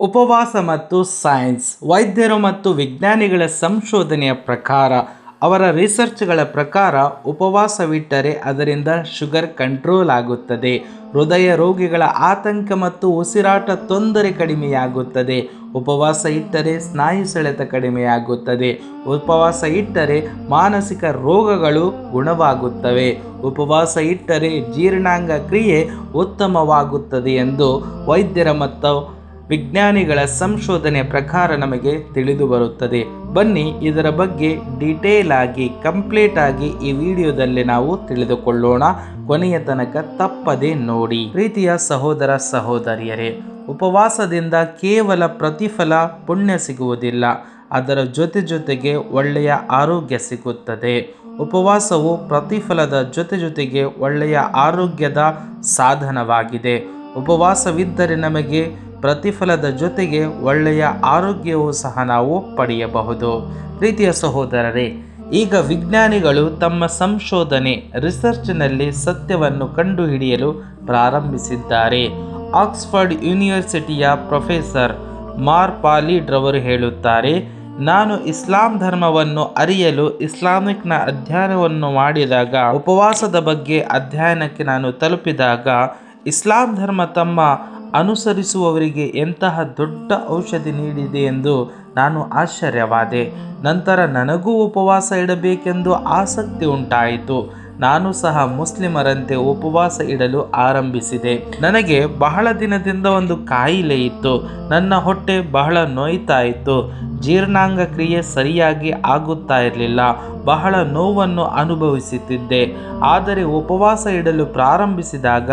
ಉಪವಾಸ ಮತ್ತು ಸೈನ್ಸ್, ವೈದ್ಯರು ಮತ್ತು ವಿಜ್ಞಾನಿಗಳ ಸಂಶೋಧನೆಯ ಪ್ರಕಾರ, ಅವರ ರಿಸರ್ಚ್ಗಳ ಪ್ರಕಾರ ಉಪವಾಸವಿಟ್ಟರೆ ಅದರಿಂದ ಶುಗರ್ ಕಂಟ್ರೋಲ್ ಆಗುತ್ತದೆ. ಹೃದಯ ರೋಗಿಗಳ ಆತಂಕ ಮತ್ತು ಉಸಿರಾಟ ತೊಂದರೆ ಕಡಿಮೆಯಾಗುತ್ತದೆ. ಉಪವಾಸ ಇಟ್ಟರೆ ಸ್ನಾಯು ಸೆಳೆತ ಕಡಿಮೆಯಾಗುತ್ತದೆ. ಉಪವಾಸ ಇಟ್ಟರೆ ಮಾನಸಿಕ ರೋಗಗಳು ಗುಣವಾಗುತ್ತವೆ. ಉಪವಾಸ ಇಟ್ಟರೆ ಜೀರ್ಣಾಂಗ ಕ್ರಿಯೆ ಉತ್ತಮವಾಗುತ್ತದೆ ಎಂದು ವೈದ್ಯರ ಮತ್ತು ವಿಜ್ಞಾನಿಗಳ ಸಂಶೋಧನೆ ಪ್ರಕಾರ ನಮಗೆ ತಿಳಿದು ಬರುತ್ತದೆ. ಬನ್ನಿ ಇದರ ಬಗ್ಗೆ ಡೀಟೇಲ್ ಆಗಿ, ಕಂಪ್ಲೀಟ್ ಆಗಿ ಈ ವಿಡಿಯೋದಲ್ಲಿ ನಾವು ತಿಳಿದುಕೊಳ್ಳೋಣ. ಕೊನೆಯ ತನಕ ತಪ್ಪದೆ ನೋಡಿ. ಪ್ರೀತಿಯ ಸಹೋದರ ಸಹೋದರಿಯರೇ, ಉಪವಾಸದಿಂದ ಕೇವಲ ಪ್ರತಿಫಲ ಪುಣ್ಯ ಸಿಗುವುದಿಲ್ಲ. ಅದರ ಜೊತೆ ಜೊತೆಗೆ ಒಳ್ಳೆಯ ಆರೋಗ್ಯ ಸಿಗುತ್ತದೆ. ಉಪವಾಸವು ಪ್ರತಿಫಲದ ಜೊತೆ ಜೊತೆಗೆ ಒಳ್ಳೆಯ ಆರೋಗ್ಯದ ಸಾಧನವಾಗಿದೆ. ಉಪವಾಸವಿದ್ದರೆ ನಮಗೆ ಪ್ರತಿಫಲದ ಜೊತೆಗೆ ಒಳ್ಳೆಯ ಆರೋಗ್ಯವೂ ಸಹ ನಾವು ಪಡೆಯಬಹುದು. ಪ್ರೀತಿಯ ಸಹೋದರರೇ, ಈಗ ವಿಜ್ಞಾನಿಗಳು ತಮ್ಮ ಸಂಶೋಧನೆ, ರಿಸರ್ಚ್ನಲ್ಲಿ ಸತ್ಯವನ್ನು ಕಂಡುಹಿಡಿಯಲು ಪ್ರಾರಂಭಿಸಿದ್ದಾರೆ. ಆಕ್ಸ್ಫರ್ಡ್ ಯೂನಿವರ್ಸಿಟಿಯ ಪ್ರೊಫೆಸರ್ ಮಾರ್ ಪಾಲಿಡ್ ರವರು ಹೇಳುತ್ತಾರೆ, ನಾನು ಇಸ್ಲಾಂ ಧರ್ಮವನ್ನು ಅರಿಯಲು ಇಸ್ಲಾಮಿಕ್ನ ಅಧ್ಯಯನವನ್ನು ಮಾಡಿದಾಗ, ಉಪವಾಸದ ಬಗ್ಗೆ ಅಧ್ಯಯನಕ್ಕೆ ನಾನು ತಲುಪಿದಾಗ, ಇಸ್ಲಾಂ ಧರ್ಮ ತಮ್ಮ ಅನುಸರಿಸುವವರಿಗೆ ಎಂತಹ ದೊಡ್ಡ ಔಷಧಿ ನೀಡಿದೆ ಎಂದು ನಾನು ಆಶ್ಚರ್ಯವಾದೆ. ನಂತರ ನನಗೂ ಉಪವಾಸ ಇಡಬೇಕೆಂದು ಆಸಕ್ತಿ ಉಂಟಾಯಿತು. ನಾನು ಸಹ ಮುಸ್ಲಿಮರಂತೆ ಉಪವಾಸ ಇಡಲು ಆರಂಭಿಸಿದೆ. ನನಗೆ ಬಹಳ ದಿನದಿಂದ ಒಂದು ಕಾಯಿಲೆ ಇತ್ತು. ನನ್ನ ಹೊಟ್ಟೆ ಬಹಳ ನೋಯ್ತಾ ಇತ್ತು ಜೀರ್ಣಾಂಗ ಕ್ರಿಯೆ ಸರಿಯಾಗಿ ಆಗುತ್ತಾ ಇರಲಿಲ್ಲ. ಬಹಳ ನೋವನ್ನು ಅನುಭವಿಸುತ್ತಿದ್ದೆ. ಆದರೆ ಉಪವಾಸ ಇಡಲು ಪ್ರಾರಂಭಿಸಿದಾಗ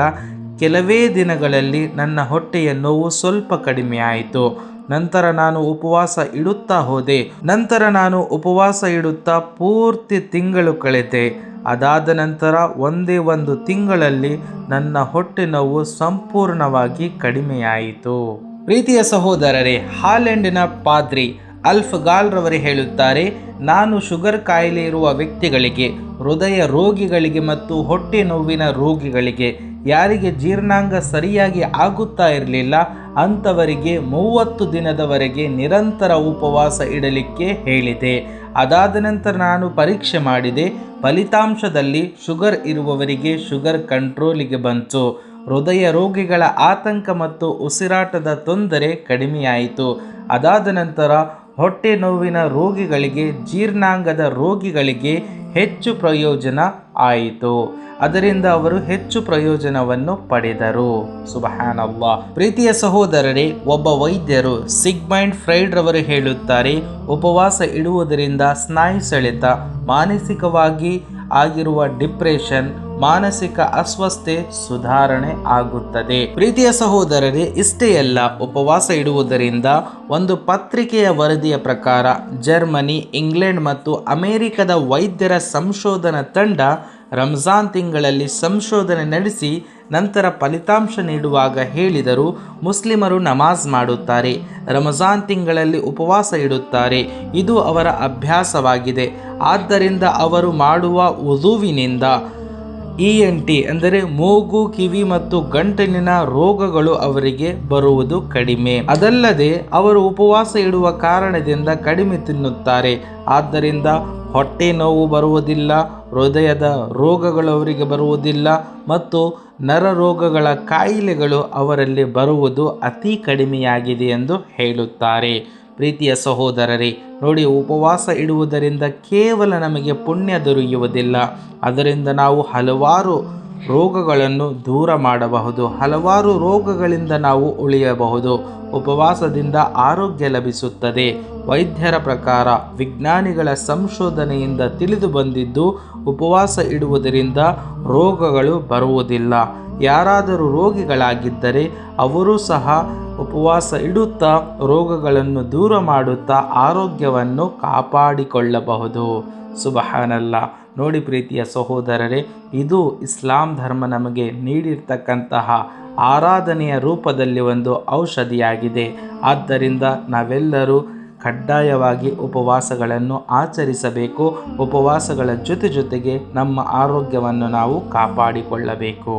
ಕೆಲವೇ ದಿನಗಳಲ್ಲಿ ನನ್ನ ಹೊಟ್ಟೆಯ ನೋವು ಸ್ವಲ್ಪ ಕಡಿಮೆ ಆಯಿತು. ನಂತರ ನಾನು ಉಪವಾಸ ಇಡುತ್ತಾ ಹೋದೆ. ನಂತರ ನಾನು ಉಪವಾಸ ಇಡುತ್ತಾ ಪೂರ್ತಿ ತಿಂಗಳು ಕಳೆದೆ. ಅದಾದ ನಂತರ ಒಂದೇ ಒಂದು ತಿಂಗಳಲ್ಲಿ ನನ್ನ ಹೊಟ್ಟೆ ನೋವು ಸಂಪೂರ್ಣವಾಗಿ ಕಡಿಮೆಯಾಯಿತು. ಪ್ರೀತಿಯ ಸಹೋದರರೇ, ಹಾಲೆಂಡಿನ ಪಾದ್ರಿ ಅಲ್ಫ್ ಗಾಲ್ರವರು ಹೇಳುತ್ತಾರೆ, ನಾನು ಶುಗರ್ ಕಾಯಿಲೆ ಇರುವ ವ್ಯಕ್ತಿಗಳಿಗೆ, ಹೃದಯ ರೋಗಿಗಳಿಗೆ ಮತ್ತು ಹೊಟ್ಟೆ ನೋವಿನ ರೋಗಿಗಳಿಗೆ ಯಾರಿಗೆ ಜೀರ್ಣಾಂಗ ಸರಿಯಾಗಿ ಆಗುತ್ತಾ ಇರಲಿಲ್ಲ, ಅಂಥವರಿಗೆ ಮೂವತ್ತು ದಿನದವರೆಗೆ ನಿರಂತರ ಉಪವಾಸ ಇಡಲಿಕ್ಕೆ ಹೇಳಿದೆ. ಅದಾದ ನಂತರ ನಾನು ಪರೀಕ್ಷೆ ಮಾಡಿದೆ. ಫಲಿತಾಂಶದಲ್ಲಿ ಶುಗರ್ ಇರುವವರಿಗೆ ಶುಗರ್ ಕಂಟ್ರೋಲಿಗೆ ಬಂತು. ಹೃದಯ ರೋಗಿಗಳ ಆತಂಕ ಮತ್ತು ಉಸಿರಾಟದ ತೊಂದರೆ ಕಡಿಮೆಯಾಯಿತು. ಅದಾದ ನಂತರ ಹೊಟ್ಟೆ ನೋವಿನ ರೋಗಿಗಳಿಗೆ, ಜೀರ್ಣಾಂಗದ ರೋಗಿಗಳಿಗೆ ಹೆಚ್ಚು ಪ್ರಯೋಜನ ಆಯಿತು. ಅದರಿಂದ ಅವರು ಹೆಚ್ಚು ಪ್ರಯೋಜನವನ್ನು ಪಡೆದರು. ಸುಬಹಾನಲ್ಲ ಪ್ರೀತಿಯ ಸಹೋದರರೇ, ಒಬ್ಬ ವೈದ್ಯರು ಸಿಗ್ಮೈಂಡ್ ಫ್ರೈಡ್ ರವರು ಹೇಳುತ್ತಾರೆ, ಉಪವಾಸ ಇಡುವುದರಿಂದ ಸ್ನಾಯು ಸೆಳೆತ, ಮಾನಸಿಕವಾಗಿ ಆಗಿರುವ ಡಿಪ್ರೆಷನ್ ಮಾನಸಿಕ ಅಸ್ವಸ್ಥೆ ಸುಧಾರಣೆ ಆಗುತ್ತದೆ. ಪ್ರೀತಿಯ ಸಹೋದರರೇ, ಇಷ್ಟೇ ಅಲ್ಲ, ಉಪವಾಸ ಇಡುವುದರಿಂದ ಒಂದು ಪತ್ರಿಕೆಯ ವರದಿಯ ಪ್ರಕಾರ ಜರ್ಮನಿ, ಇಂಗ್ಲೆಂಡ್ ಮತ್ತು ಅಮೆರಿಕದ ವೈದ್ಯರ ಸಂಶೋಧನಾ ತಂಡ ರಂಜಾನ್ ತಿಂಗಳಲ್ಲಿ ಸಂಶೋಧನೆ ನಡೆಸಿ ನಂತರ ಫಲಿತಾಂಶ ನೀಡುವಾಗ ಹೇಳಿದರು, ಮುಸ್ಲಿಮರು ನಮಾಜ್ ಮಾಡುತ್ತಾರೆ ರಮಜಾನ್ ತಿಂಗಳಲ್ಲಿ ಉಪವಾಸ ಇಡುತ್ತಾರೆ. ಇದು ಅವರ ಅಭ್ಯಾಸವಾಗಿದೆ. ಆದ್ದರಿಂದ ಅವರು ಮಾಡುವ ಉದುವಿನಿಂದ ಇ ಎನ್ ಟಿ ಅಂದರೆ ಮೂಗು, ಕಿವಿ ಮತ್ತು ಗಂಟಲಿನ ರೋಗಗಳು ಅವರಿಗೆ ಬರುವುದು ಕಡಿಮೆ. ಅದಲ್ಲದೆ ಅವರು ಉಪವಾಸ ಇಡುವ ಕಾರಣದಿಂದ ಕಡಿಮೆ ತಿನ್ನುತ್ತಾರೆ. ಆದ್ದರಿಂದ ಹೊಟ್ಟೆ ನೋವು ಬರುವುದಿಲ್ಲ, ಹೃದಯದ ರೋಗಗಳು ಅವರಿಗೆ ಬರುವುದಿಲ್ಲ ಮತ್ತು ನರ ರೋಗಗಳ ಕಾಯಿಲೆಗಳು ಅವರಲ್ಲಿ ಬರುವುದು ಅತಿ ಕಡಿಮೆಯಾಗಿದೆ ಎಂದು ಹೇಳುತ್ತಾರೆ. ಪ್ರೀತಿಯ ಸಹೋದರರೇ, ನೋಡಿ ಉಪವಾಸ ಇಡುವುದರಿಂದ ಕೇವಲ ನಮಗೆ ಪುಣ್ಯ ದೊರೆಯುವುದಿಲ್ಲ. ಅದರಿಂದ ನಾವು ಹಲವಾರು ರೋಗಗಳನ್ನು ದೂರ ಮಾಡಬಹುದು, ಹಲವಾರು ರೋಗಗಳಿಂದ ನಾವು ಉಳಿಯಬಹುದು. ಉಪವಾಸದಿಂದ ಆರೋಗ್ಯ ಲಭಿಸುತ್ತದೆ. ವೈದ್ಯರ ಪ್ರಕಾರ ವಿಜ್ಞಾನಿಗಳ ಸಂಶೋಧನೆಯಿಂದ ತಿಳಿದು ಬಂದಿದ್ದು, ಉಪವಾಸ ಇಡುವುದರಿಂದ ರೋಗಗಳು ಬರುವುದಿಲ್ಲ. ಯಾರಾದರೂ ರೋಗಿಗಳಾಗಿದ್ದರೆ, ಅವರೂ ಸಹ ಉಪವಾಸ ಇಡುತ್ತಾ ರೋಗಗಳನ್ನು ದೂರ ಮಾಡುತ್ತಾ ಆರೋಗ್ಯವನ್ನು ಕಾಪಾಡಿಕೊಳ್ಳಬಹುದು. ಸುಬಹಾನಲ್ಲ. ನೋಡಿ ಪ್ರೀತಿಯ ಸಹೋದರರೇ, ಇದು ಇಸ್ಲಾಂ ಧರ್ಮ ನಮಗೆ ನೀಡಿರ್ತಕ್ಕಂತಹ ಆರಾಧನೆಯ ರೂಪದಲ್ಲಿ ಒಂದು ಔಷಧಿಯಾಗಿದೆ. ಆದ್ದರಿಂದ ನಾವೆಲ್ಲರೂ ಕಡ್ಡಾಯವಾಗಿ ಉಪವಾಸಗಳನ್ನು ಆಚರಿಸಬೇಕು. ಉಪವಾಸಗಳ ಜೊತೆ ಜೊತೆಗೆ ನಮ್ಮ ಆರೋಗ್ಯವನ್ನು ನಾವು ಕಾಪಾಡಿಕೊಳ್ಳಬೇಕು.